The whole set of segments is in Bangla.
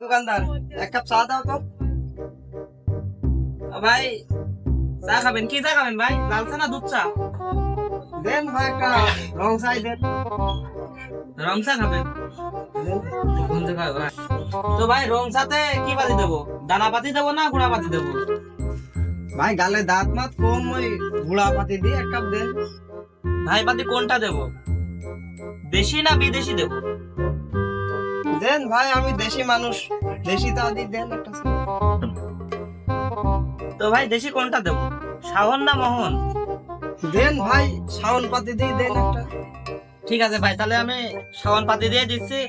দোকানদার, এক কাপ চা দাও তো। ভাই, চা খাবেন? কি চা খাবেন ভাই? লাল চা না দুধ চা? দেন ভাই একটা রং চাই দেন। রং চা খাবেন। তো ভাই রং চাতে কি পাতি দেবো? দানা পাতি দেবো না গুঁড়া পাতি দেবো? ভাই, গালে দাঁত মাত কম, ওই গুড়া পাতি দিয়ে এক কাপ দেন। ভাই পাতি কোনটা দেবো? দেশি না বিদেশি দেবো? দেন ভাই আমি দেশি মানুষ। দেশি তো আদি দেন একটা তো ভাই দেশি কোনটা দেবো? শাওন না মোহন? দেন ভাই শাওন পাতি দিয়ে দেন একটা। ঠিক আছে ভাই তাহলে আমি শাওন পাতি দিয়ে দিচ্ছি।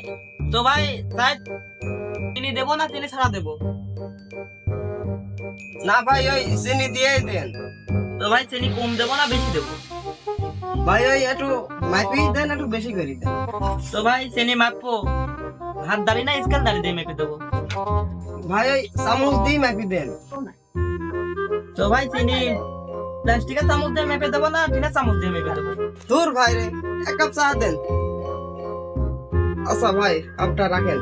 তো ভাই তাই চিনি দেবো না চিনি ছাড়া দেবো? না ভাই ওই চিনি দিয়েই দেন। তো ভাই চিনি কম দেবো না বেশি দেবো? ভাই ওই একটু মাইপি দেন একটু বেশি করে দেন। তো ভাই চিনি মাপবো? হাত দাড়ি না স্কেল দাড়ি দিয়ে মেপে দেবো ভাই ওই চামচ দিয়ে মাইপি দেন তো ভাই চিনি প্লাস্টিকের চামচ দিয়ে মেপে দেবো না টিনের চামচ দিয়ে মেপে দেবো দূর ভাই রে এক কাপ চা দেন আচ্ছা ভাই আপটা রাখেন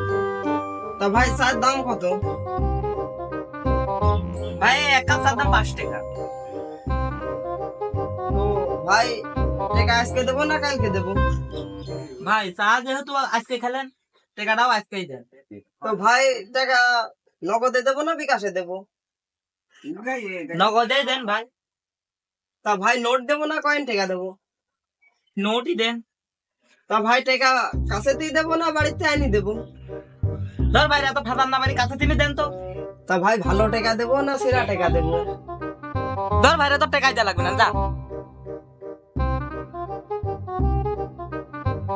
তা ভাই চার দাম কত ভাই এক কাপ চার দাম পাঁচ টাকা তো ভাই টাকা আজকে দেবো না কালকে দেবো ভাই চা যেহেতু আজকে খেলেন টাকাটাও আজকেই দেন তো ভাই টাকা নগদে দেবো না বিকাশে দেবো? নগদে দেন ভাই। তা ভাই নোট দেবো না কয়েন টাকা দেবো? নোটই দেন। তা ভাই টাকা কাছেতেই দেবো না বাড়িতে আইনি দেবো? ধর ভাই এত ফাদার না বাড়ি কাছে তিনি দেন তো। তা ভাই ভালো টাকা দেবো না সেরা টাকা দেবো? ধর ভাই তো টাকাই দেওয়া লাগবে না যা।